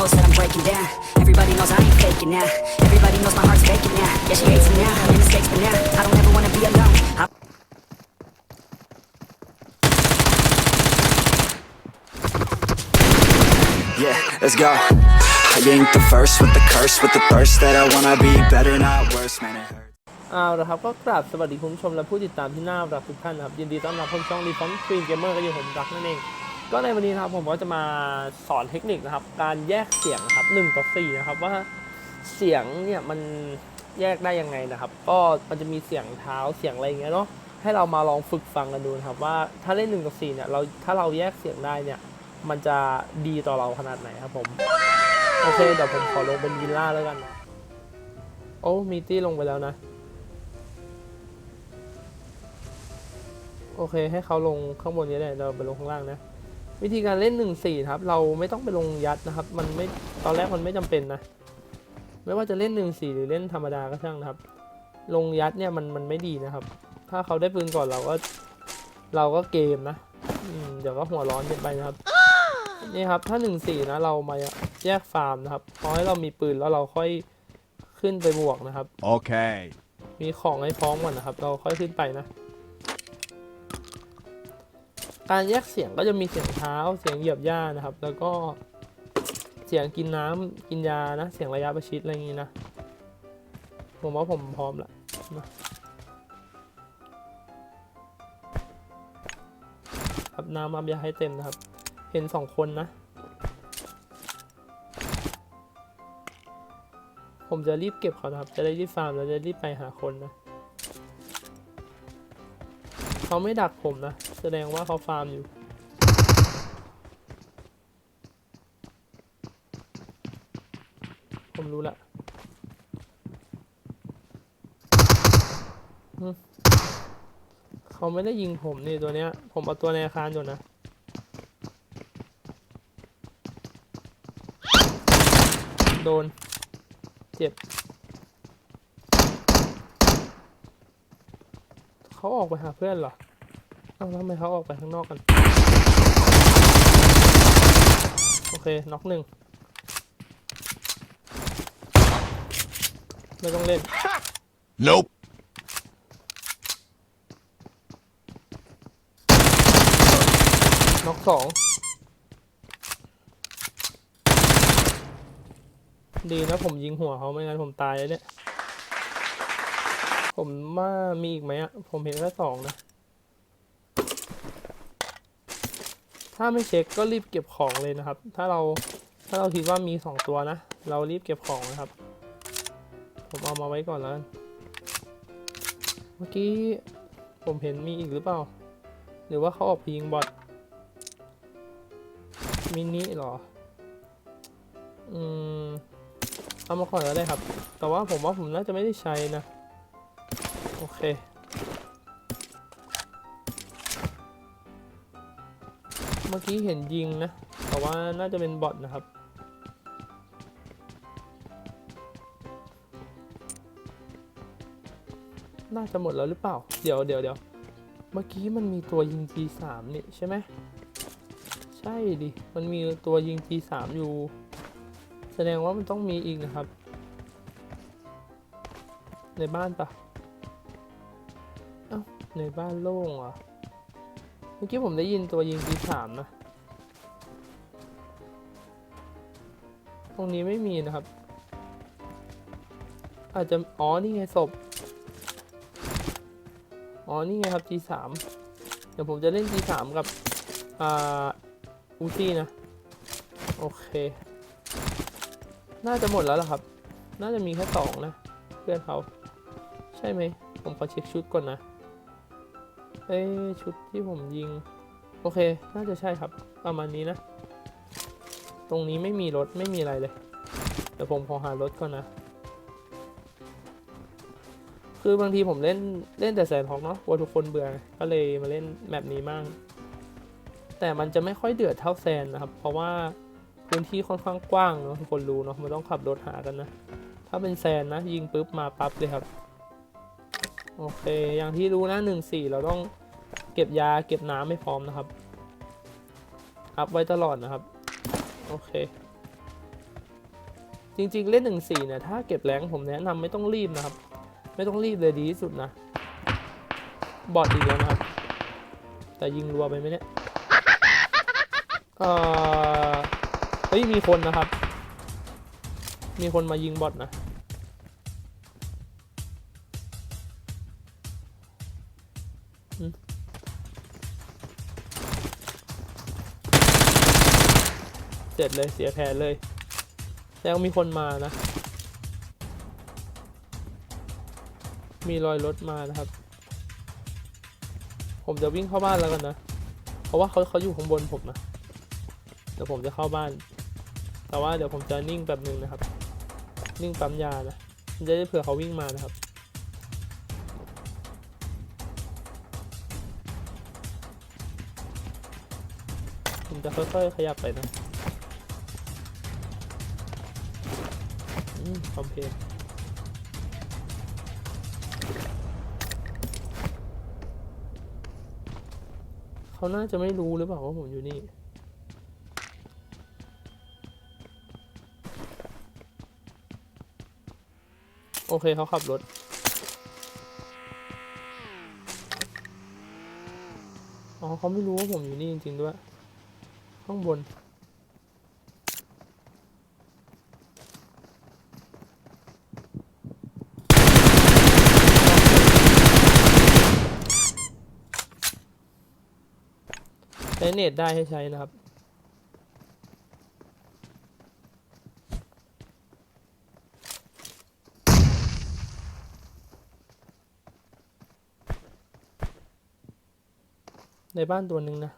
knows that I'm breaking down. Everybody knows I ain't faking now. Everybody knows my heart's faking now. Yeah, she hates me now. I made mistakes, but now I don't ever wanna be alone. I Yeah, let's go. I ain't the first with the curse, with the thirst that I wanna be better, not worse, man. It hurts. เอาละครับก็กราบสวัสดีคุณผู้ชมและผู้ติดตามที่น่ารักทุกท่านนะครับยินดีต้อนรับเข้าสู่ช่องรีฟอร์มครีนเกมเมอร์ก็อยู่ผมรักนั่นเอง ก็ในวันนี้นะครับผมก็จะมาสอนเทคนิคนะครับ การแยกเสียงนะครับ1ต่อ4นะครับว่าเสียงเนี่ยมันแยกได้ยังไงนะครับ ก็มันจะมีเสียงเท้าเสียงอะไรอย่างเงี้ยเนาะให้เรามาลองฝึกฟังกันดูนะครับ ว่าถ้าเล่น1ต่อ4เนี่ยเราถ้าเราแยกเสียงได้เนี่ย มันจะดีต่อเราขนาดไหนครับผมโอเคเดี๋ยวผมขอลงเป็นวิลล่าแล้วกันนะโอ้มีตี้ลงไปแล้วนะโอเคให้เขาลงข้างบนนี้เลยเราไปลงข้างล่างนะ วิธีการเล่น1นสี่ครับ เราไม่ต้องไปลงยัดนะครับ มันไม่ตอนแรกมันไม่จำเป็นนะ ไม่ว่าจะเล่น1นสี่หรือเล่นธรรมดาก็ช่างนะครับ ลงยัดเนี่ยมันมันไม่ดีนะครับ ถ้าเขาได้ปืนก่อนเราก็เราก็เกมนะอืมเดี๋ยวก็หัวร้อนเกินไปนะครับนี่ครับถ้า1นสี่นะ เรามาแยกฟาร์มนะครับพอให้เรามีปืนแล้วเราค่อยขึ้นไปบวกนะครับ Okay. มีของให้พร้อมก่อนนะครับ เราค่อยขึ้นไปนะ การแยกเสียงก็จะมีเสียงเท้า เสียงเหยียบหญ้านะครับ แล้วก็เสียงกินน้ำกินยานะ เสียงระยะประชิดอะไรอย่างนี้นะ ผมว่าผมพร้อมละนะครับน้ำอัพยาให้เต็มนะครับ เห็นสองคนนะ ผมจะรีบเก็บเขานะครับ จะได้รีบฟาร์มแล้วจะรีบไปหาคนนะ เขาไม่ดักผมนะ แสดงว่าเขาฟาร์มอยู่ ผมรู้ละเขาไม่ได้ยิงผมนี่ตัวเนี้ย ผมเอาตัวในอาคารอยู่นะโดน เจ็บ เขาออกไปหาเพื่อนเหรอ แล้วทำไมเขาออกไปข้างนอกกัน โอเค น็อกหนึ่ง ไม่ต้องเล่น Nope. น็อกสอง ดีนะผมยิงหัวเขาไม่งั้นผมตายเลยเนี่ย ผมว่ามีอีกไหมอะผมเห็นแค่สองนะ ถ้าไม่เช็คก็รีบเก็บของเลยนะครับ ถ้าเราถ้าเราคิดว่ามีสองตัวนะ เรารีบเก็บของนะครับ ผมเอามาไว้ก่อนแล้ว เมื่อกี้ผมเห็นมีอีกหรือเปล่า หรือว่าเขาออกไปยิงบอทมินิหรอ อืม เอามาก่อนก็ได้ครับ แต่ว่าผมว่าผมน่าจะไม่ได้ใช้นะ โอเค เมื่อกี้เห็นยิงนะ แต่ว่าน่าจะเป็นบอทนะครับ น่าจะหมดแล้วหรือเปล่า เดี๋ยวเดี๋ยวเดี๋ยวเมื่อกี้มันมีตัวยิง G3 นี่ใช่ไหมใช่ดิ มันมีตัวยิง G3 อยู่ แสดงว่ามันต้องมีอีกนะครับ ในบ้านปะเอ้าในบ้านโล่งเหรอเมื่อกี้ผมได้ยินตัวยิง G3 นะ ตรงนี้ไม่มีนะครับ อาจจะ อ๋อ นี่ไงศพ อ๋อ นี่ไงครับ G3 เดี๋ยวผมจะเล่น G3 กับ อ่า อูซี่นะ โอเค น่าจะหมดแล้วล่ะครับ น่าจะมีแค่สองนะ เพื่อนเขา ใช่ไหม ผมขอเช็คชุดก่อนนะ อ้ยชุดที่ผมยิง โอเค น่าจะใช่ครับ ประมาณนี้นะ ตรงนี้ไม่มีรถไม่มีอะไรเลย เดี๋ยวผมขอหารถก่อนนะ คือบางทีผมเล่นเล่นแต่แสนฮอกเนาะกลัวทุกคนเบื่อ ก็เลยมาเล่นแมปนี้มั่งแต่มันจะไม่ค่อยเดือดเท่าแซนนะครับ เพราะว่าพื้นที่ค่อนข้างกว้างเนาะทุกคนรู้เนาะมันต้องขับรถหากันนะ ถ้าเป็นแซนนะยิงปุ๊บมาปั๊บเลยครับ โอเค อย่างที่รู้นะหนึ่งสี่เราต้อง เก็บยาเก็บน้ำให้พร้อมนะครับ อัพไว้ตลอดนะครับ โอเค จริงๆเล่นหนึ่งสี่เนี่ยถ้าเก็บแรงผมแนะนำไม่ต้องรีบนะครับ ไม่ต้องรีบเลยดีที่สุดนะ บอดอีกแล้วนะครับ แต่ยิงรัวไปไหมเนี่ยเออเฮ้ยมีคนนะครับ มีคนมายิงบอทนะ ร็จเลยเสียแผนเลยแล้วมีคนมานะ มีรอยรถมานะครับ ผมจะวิ่งเข้าบ้านแล้วกันนะ เพราะว่าเขาเขาอยู่ข้างบนผมนะ เดี๋ยวผมจะเข้าบ้าน แต่ว่าเดี๋ยวผมจะนิ่งแบบหนึ่งนะครับ นิ่งปั๊มยานะจะได้เผื่อเขาวิ่งมานะครับผมจะค่อยๆขยับไปนะ คอมเพลเขาน่าจะไม่รู้หรือเปล่าว่าผมอยู่นี่ โอเคเขาขับรถอ๋อเขาไม่รู้ว่าผมอยู่นี่จริงๆด้วย ข้างบน ใช้เน็ตได้ให้ใช้นะครับ ในบ้านตัวหนึ่งนะ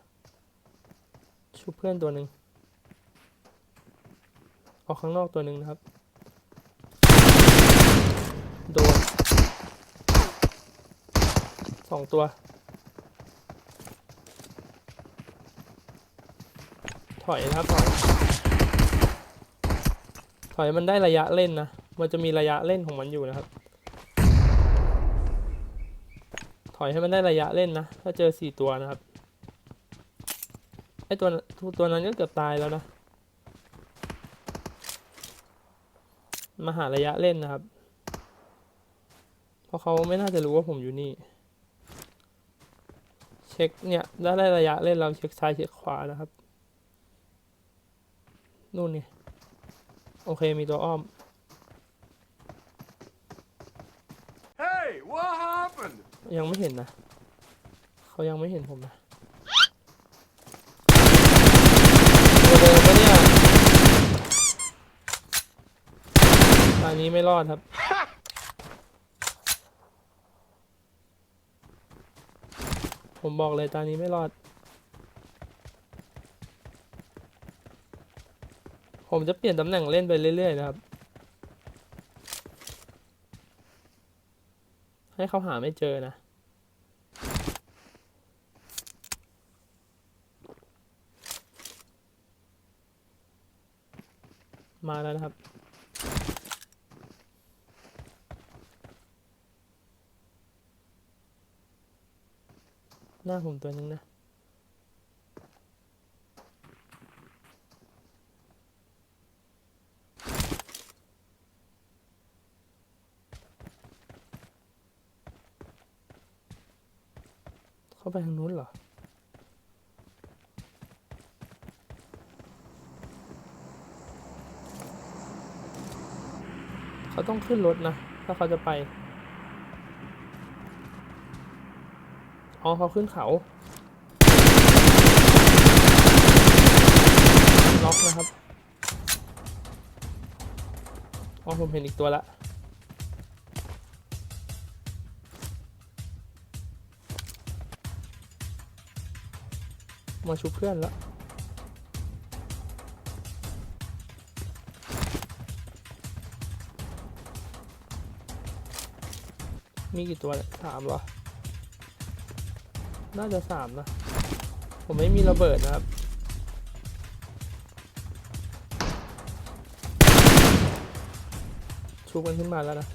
ชุบเพื่อนตัวหนึ่งออกข้างนอกตัวหนึ่งนะครับ โดนสองตัว ถอยนะครับถอยถอยมันได้ระยะเล่นนะ มันจะมีระยะเล่นของมันอยู่นะครับ ถอยให้มันได้ระยะเล่นนะ ถ้าเจอสี่ตัวนะครับ ไอตัวตัวตัวนั้นก็เกือบตายแล้วนะ มาหาระยะเล่นนะครับ เพราะเขาไม่น่าจะรู้ว่าผมอยู่นี่ เช็คเนี่ยได้ได้ระยะเล่นเราเช็คซ้ายเช็คขวานะครับ นู่นนี่โอเคมีตัวอ้อม Hey, what happened? ยังไม่เห็นนะ เขายังไม่เห็นผมนะตัวเดิมปะเนี่ยตอนนี้ไม่รอดครับ ผมบอกเลยตอนนี้ไม่รอด ผมจะเปลี่ยนตำแหน่งเล่นไปเรื่อยๆนะครับ ให้เขาหาไม่เจอนะมาแล้วนะครับ หน้าผมตัวนึงนะ ไปทางนู้นเหรอ เขาต้องขึ้นรถนะ ถ้าเขาจะไป อ๋อ เขาขึ้นเขา ล็อกนะครับ อ๋อ ผมเห็นอีกตัวละ มาชุบเพื่อนแล้วมีกี่ตัวเนี่ยสามเหรอ น่าจะสามนะ ผมไม่มีระเบิดนะครับ ชุบกันขึ้นมาแล้วนะ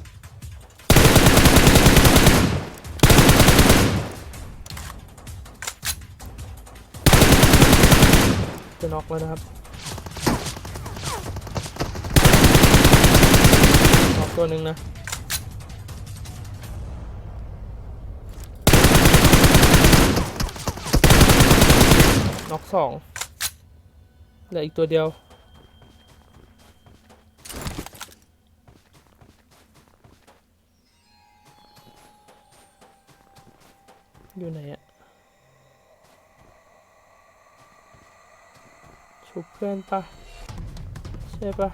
จะน็อกแล้วนะครับน็อกตัวหนึ่งนะน็อกสองเหลืออีกตัวเดียวอยู่ไหนอะ ชุบเพื่อนปะใช่ปะ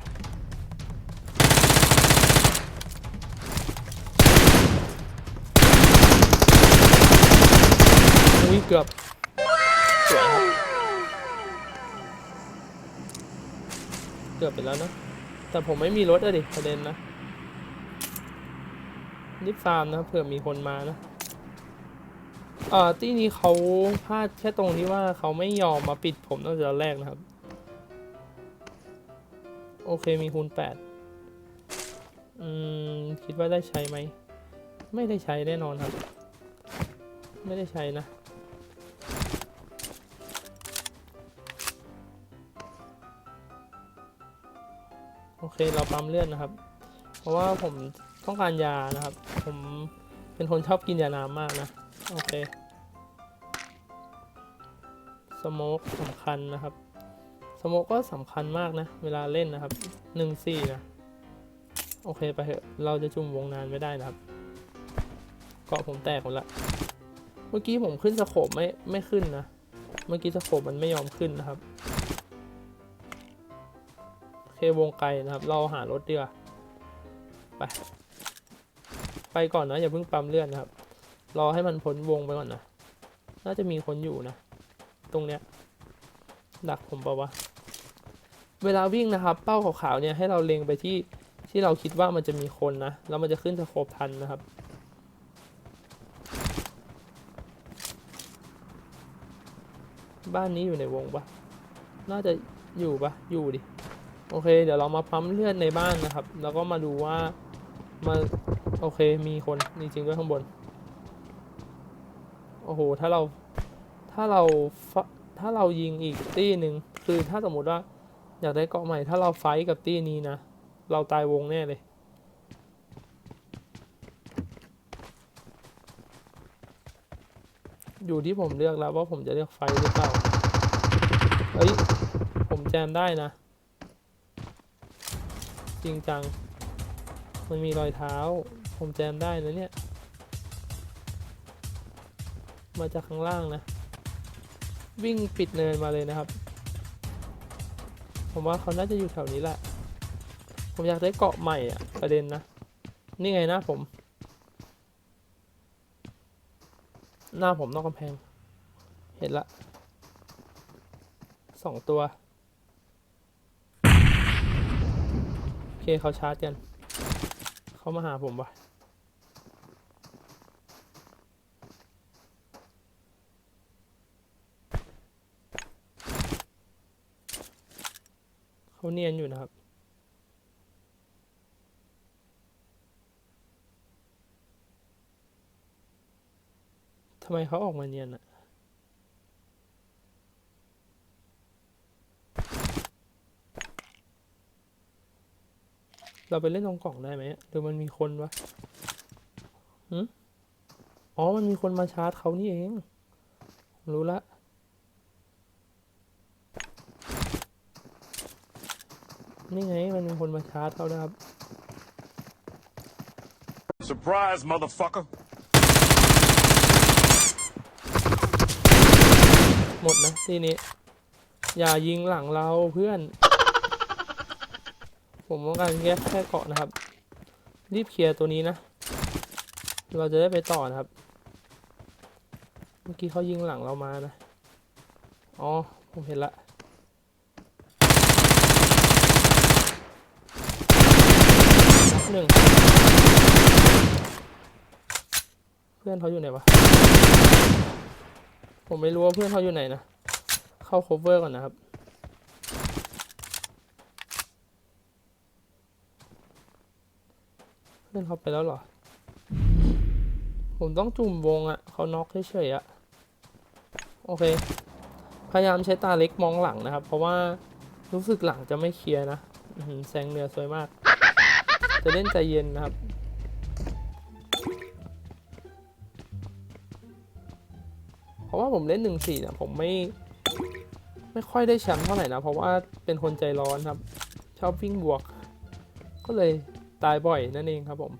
อุ้ยเกือบสวยครับเกือบไปแล้วนะ แต่ผมไม่มีรถอะดิประเด็นนะรีบฟาร์มนะเผื่อมีคนมานะเอ่อที่นี้เขาพลาดแค่ตรงที่ว่าเขาไม่ยอมมาปิดผมตั้งแต่แรกนะครับ โอเคมีคูณแปดอืม คิดว่าได้ใช้ไหม ไม่ได้ใช้แน่นอนครับ ไม่ได้ใช้นะโอเคเราปั๊มเลือดนะครับ เพราะว่าผมต้องการยานะครับ ผมเป็นคนชอบกินยาน้ำมากนะ โอเค สโมกสำคัญนะครับ โมกก็สำคัญมากนะ เวลาเล่นนะครับหนึ่งสี่นะ โอเคไปเถอะ เราจะจุ่มวงนานไม่ได้นะครับ เกาะผมแตกหมดละ เมื่อกี้ผมขึ้นสโคบไม่ไม่ขึ้นนะ เมื่อกี้สโคบมันไม่ยอมขึ้นนะครับ โอเควงไกลนะครับ เราหารถดีกว่าไป ไปก่อนนะ อย่าเพิ่งปั๊มเลือดนะครับ รอให้มันพ้นวงไปก่อนนะ น่าจะมีคนอยู่นะ ตรงเนี้ยดักผมปล่าวะ เวลาวิ่งนะครับเป้าขาวๆเนี่ยให้เราเล็งไปที่ที่เราคิดว่ามันจะมีคนนะแล้วมันจะขึ้นสโคปทันนะครับ บ้านนี้อยู่ในวงปะน่าจะอยู่ปะอยู่ดิโอเค เดี๋ยวเรามาปั๊มเลือดในบ้านนะครับ แล้วก็มาดูว่ามาโอเคมีคนจริงๆด้วยข้างบนโอ้โหถ้าเราถ้าเราถ้าเรายิงอีกตี้หนึ่งคือถ้าสมมติว่า อยากได้เกาะใหม่ ถ้าเราไฟกับตี้นี้นะ เราตายวงแน่เลย อยู่ที่ผมเลือกแล้วว่าผมจะเลือกไฟหรือเปล่า เฮ้ย ผมแจมได้นะ จริงจัง มันมีรอยเท้า ผมแจมได้นะเนี่ย มาจากข้างล่างนะ วิ่งปิดเนินมาเลยนะครับ ผมว่าเขาน่าจะอยู่แถวนี้แหละ ผมอยากได้เกาะใหม่อะประเด็นนะ นี่ไงหน้าผม หน้าผมนอกกำแพง เห็นละสองตัว โอเคเขาชาร์จกัน เขามาหาผมวะ เขาเนียนอยู่นะครับ ทำไมเขาออกมาเนียนอะเราไปเล่นตรงกล่องได้ไหมหรือมันมีคนวะหืมอ๋อ มันมีคนมาชาร์จเขานี่เอง รู้ละ นี่ไงมันมีคนมาชาร์จเขานะครับ Surprise, motherfucker. หมดนะทีนี้ อย่ายิงหลังเราเพื่อน ผมต้องการแค่แค่เกาะนะครับ รีบเคลียร์ตัวนี้นะ เราจะได้ไปต่อนะครับ เมื่อกี้เขายิงหลังเรามานะ อ๋อ ผมเห็นละนับ หนึ่งเพื่อนเขาอยู่ไหนวะ ผมไม่รู้ว่าเพื่อนเขาอยู่ไหนนะ เข้า cover ก่อนนะครับเพื่อนเขาไปแล้วเหรอ ผมต้องจุ่มวงอะ่ะเขาน็อกเฉยๆอะ่ะโอเค พยายามใช้ตาเล็กมองหลังนะครับ เพราะว่ารู้สึกหลังจะไม่เคลียร์นะแสงเหนือสวยมาก จะเล่นใจเย็นนะครับ เพราะว่าผมเล่นหนึ่งสี่เนี่ยผมไม่ ไม่ค่อยได้แชมป์เท่าไหร่นะ เพราะว่าเป็นคนใจร้อนครับ ชอบวิ่งบวก ก็เลยตายบ่อยนั่นเองครับผม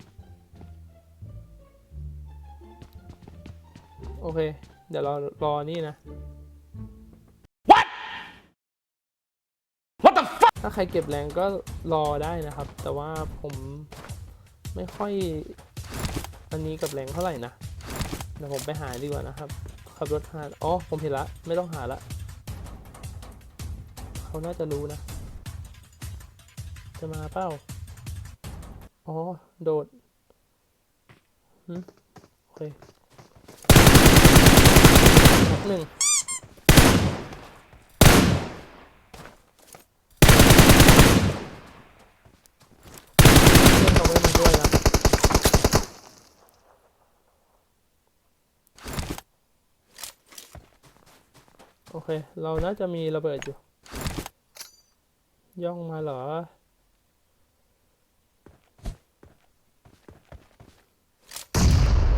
โอเค เดี๋ยวเรารอนี่นะ ถ้าใครเก็บแรงก็รอได้นะครับ แต่ว่าผมไม่ค่อยอันนี้กับแรงเท่าไหร่นะเดี๋ยวผมไปหาดีกว่านะครับ ขับรถหาอ๋อผมเห็นละไม่ต้องหาละเขาน่าจะรู้นะ จะมาเปล่าอ๋อ โดดหึโอเคหนึ่ง เพื่อนเขาไม่มาด้วยนะโอ เค เราน่าจะมีระเบิดอยู่ ย่องมาเหรอ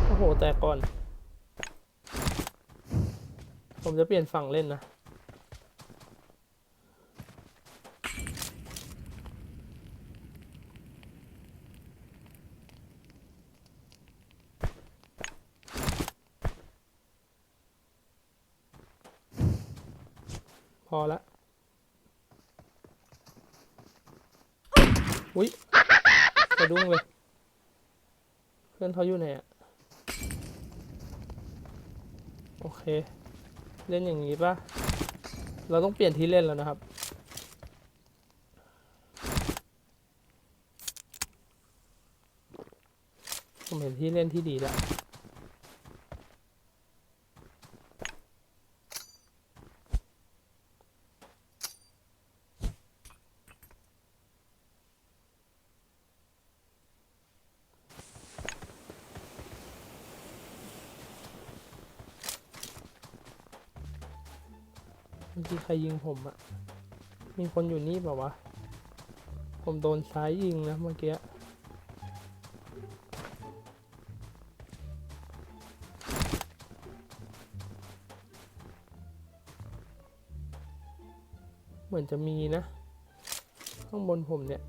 โอ้โห แตกก่อน ผมจะเปลี่ยนฝั่งเล่นนะ อละอุ๊ยกระดุ้งเลย เพื่อนเขาอยู่ไหนอะโอเค เล่นอย่างนี้ป่ะ เราต้องเปลี่ยนที่เล่นแล้วนะครับ ผมเห็นที่เล่นที่ดีแล้ว มื่อกี้ใครยิงผมอะมีคนอยู่นี่เปล่าวะ ผมโดนซ้ายยิงนะเมื่อกี้เหมือนจะมีนะ ข้างบนผมเนี่ย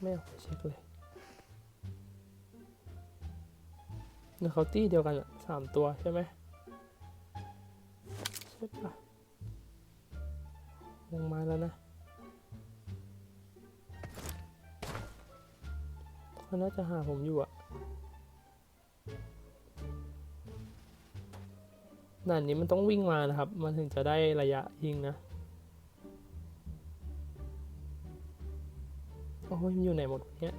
ไม่เอาไปเช็คเลยเนื้อเขาตี้เดียวกันอะสามตัวใช่ไหม เขาน่าจะหาผมอยู่อะด่านนี้มันต้องวิ่งมานะครับ มันถึงจะได้ระยะยิงนะ โอ้ยมันอยู่ไหนหมดเนี่ย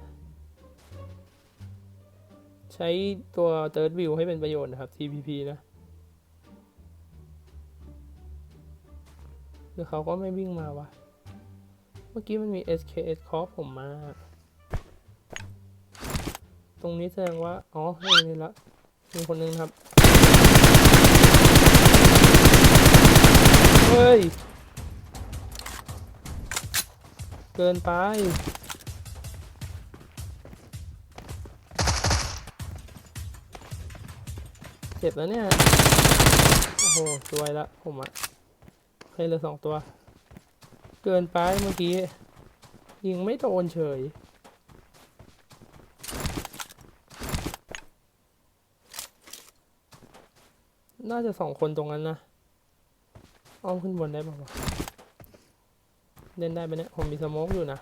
ใช้ตัว Third View ให้เป็นประโยชน์นะครับ TPP นะหรือเขาก็ไม่วิ่งมาวะ เมื่อกี้มันมี SKS คอผมมา ตรงนี้แสดงว่า อ๋อนี่ละ มีคนนึงครับ เฮ้ย เกินไป เจ็บแล้วเนี่ย โอ้โหสวยละผมอะเคยเหลือสองตัว เกินไปเมื่อกี้ ยิงไม่โดนเฉย น่าจะสองคนตรงนั้นนะอ้อมขึ้นบนได้ป่าวเล่นได้ไหมเนี่ยผมมีสโมกอยู่นะ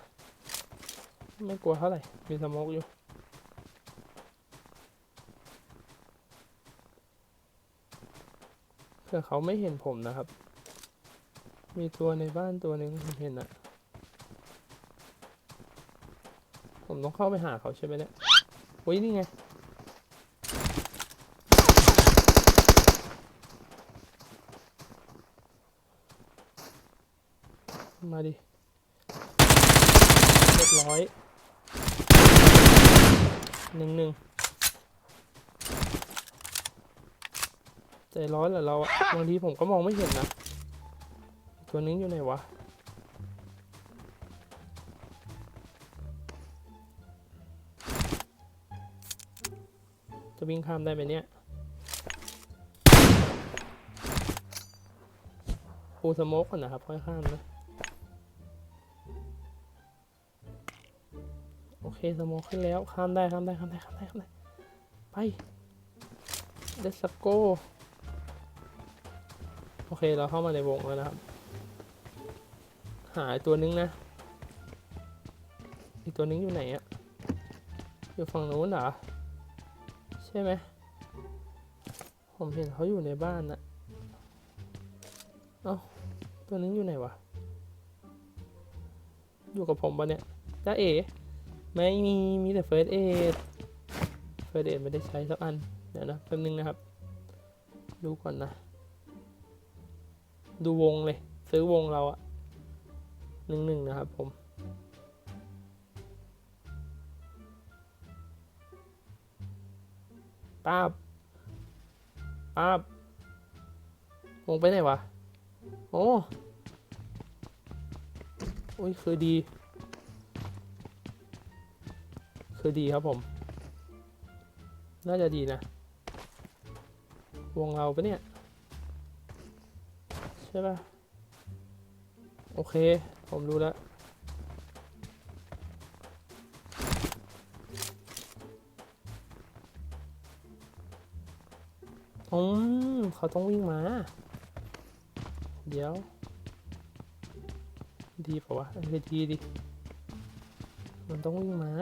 ไม่กลัวเท่าไหร่ มีสโมกอยู่เผื่อเขาไม่เห็นผมนะครับ มีตัวในบ้านตัวหนึ่งผมเห็นอะผมต้องเข้าไปหาเขาใช่ไหมเนี่ยอุ้ยนี่ไง มาดิ เรียบร้อยหนึ่งหนึ่งใจร้อนเหรอเราอะบางทีผมก็มองไม่เห็นนะ ตัวนึงอยู่ไหนวะจะวิ่งข้ามได้ไหมเนี่ยปูสโมกก่อนนะครับ ค่อยข้ามนะ โอเคสโมกขึ้นแล้วข้ามได้ข้ามได้ข้ามได้ข้ามได้ข้ามได้ไป let's go โอเคเราเข้ามาในวงแล้วนะครับ หายตัวนึงนะ อีกตัวนึงอยู่ไหนอะอยู่ฝั่งนู้นเหรอ ใช่ไหมผมเห็นเขาอยู่ในบ้านนะเอ้าตัวนึงอยู่ไหนวะ อยู่กับผมปะเนี่ยจ้าเอ๋ ไม่มีมีแต่เฟิร์สเอดเฟิร์สเอดไม่ได้ใช้สักอัน เดี๋ยวนะแป๊บนึงนะครับ ดูก่อนนะ ดูวงเลย ซื้อวงเราอะหนึ่งหนึ่งนะครับผมป้าบป้าบวงไปไหนวะ โอ้โอ้ยคือดี คือดีครับผม น่าจะดีนะ วงเราปะเนี่ย ใช่ปะโอเค ผมรู้แล้วอืมเขาต้องวิ่งมา เดี๋ยว ดีป่าวะเออดีดิ มันต้องวิ่งมา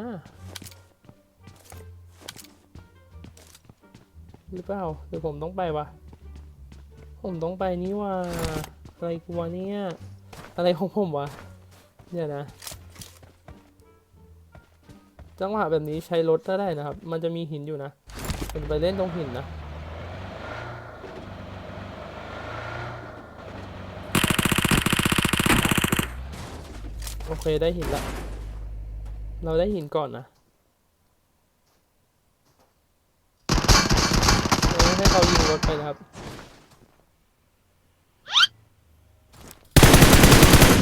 หรือเปล่าหรือผมต้องไปวะ ผมต้องไปนี่ว่าอะไรกูวะเนี่ย อะไรของผมวะเดี๋ยนะ จังหวะแบบนี้ใช้รถก็ได้นะครับ มันจะมีหินอยู่นะ ผมไปเล่นตรงหินนะโอเคได้หินละ เราได้หินก่อนนะเออให้เขายิง รถไปนะครับ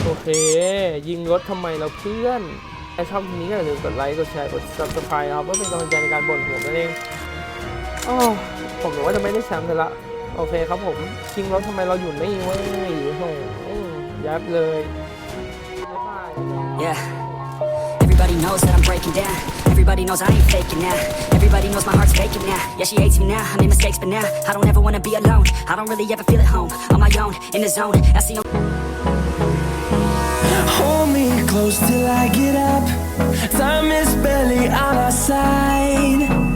โอเค ยิงรถทำไมเราเพื่อนถ้าชอบคลิปนี้ก็อย่าลืมกดไลค์ กดแชร์ กด subscribe ครับเพื่อเป็นกำลังใจในการบ่นหัวนั่นเองอ๋อผมนึกว่าจะไม่ได้แชมป์เลยละโอเคครับผมยิงรถทำไมเราอยู่นี่เว้ยโอ้โหยับเลยบ๊ายบาย Yeah. Everybody knows that I'm breaking down. Everybody knows I ain't faking now. Everybody knows my heart's faking now. Yeah, she hates me now, I made mistakes but now I don't ever wanna be alone. I don't really ever feel at home. On my own, in the zone, that's the only Hold me close till I get up. Time is barely on our side.